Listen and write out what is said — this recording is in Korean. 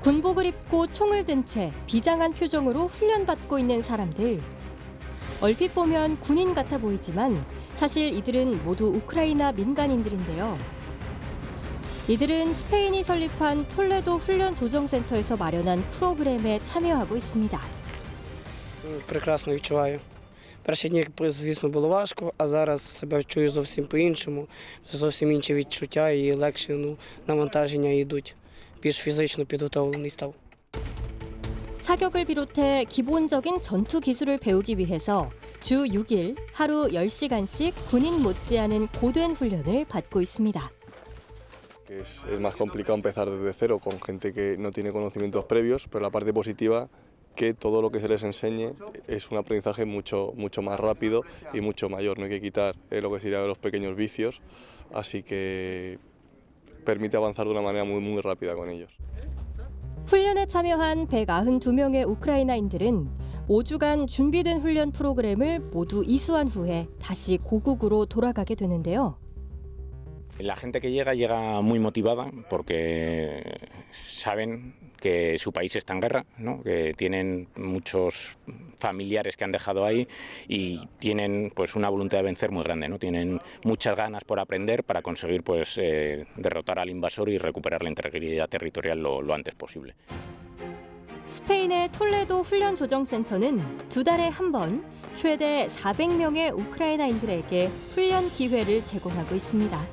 군복을 입고 총을 든 채 비장한 표정으로 훈련받고 있는 사람들. 얼핏 보면 군인 같아 보이지만 사실 이들은 모두 우크라이나 민간인들인데요. 이들은 스페인이 설립한 톨레도 훈련 조정센터에서 마련한 프로그램에 참여하고 있습니다. М, Прекрасно відчуваю. Перші дні, звісно, було важко, а зараз себе чую зовсім по-іншому. Зовсім інші відчуття і легше ну, навантаження йдуть. Більш фізично підготовлений став. 사격을 비롯해 기본적인 전투 기술을 배우기 위해서 주 6일 하루 10시간씩 군인 못지않은 고된 훈련을 받고 있습니다. que es, es más complicado empezar desde cero con gente que no tiene conocimientos previos, pero la parte positiva que todo lo que se les enseñe es un aprendizaje mucho, mucho más rápido y mucho mayor. No hay que quitar eh, lo que sería los pequeños vicios, así que permite avanzar de una manera muy, muy rápida con ellos. 훈련에 참여한 192명의 우크라이나인들은 5주간 준비된 훈련 프로그램을 모두 이수한 후에 다시 고국으로 돌아가게 되는데요. La gente que llega llega muy motivada porque saben que su país está en guerra, ¿no? que tienen muchos familiares que han dejado ahí y tienen pues una voluntad de vencer muy grande, ¿no? tienen muchas ganas por aprender para conseguir pues eh, derrotar al invasor y recuperar la integridad territorial lo, lo antes posible. 스페인의 톨레도 훈련 조정센터는 두 달에 한 번 최대 400명의 우크라이나인들에게 훈련 기회를 제공하고 있습니다.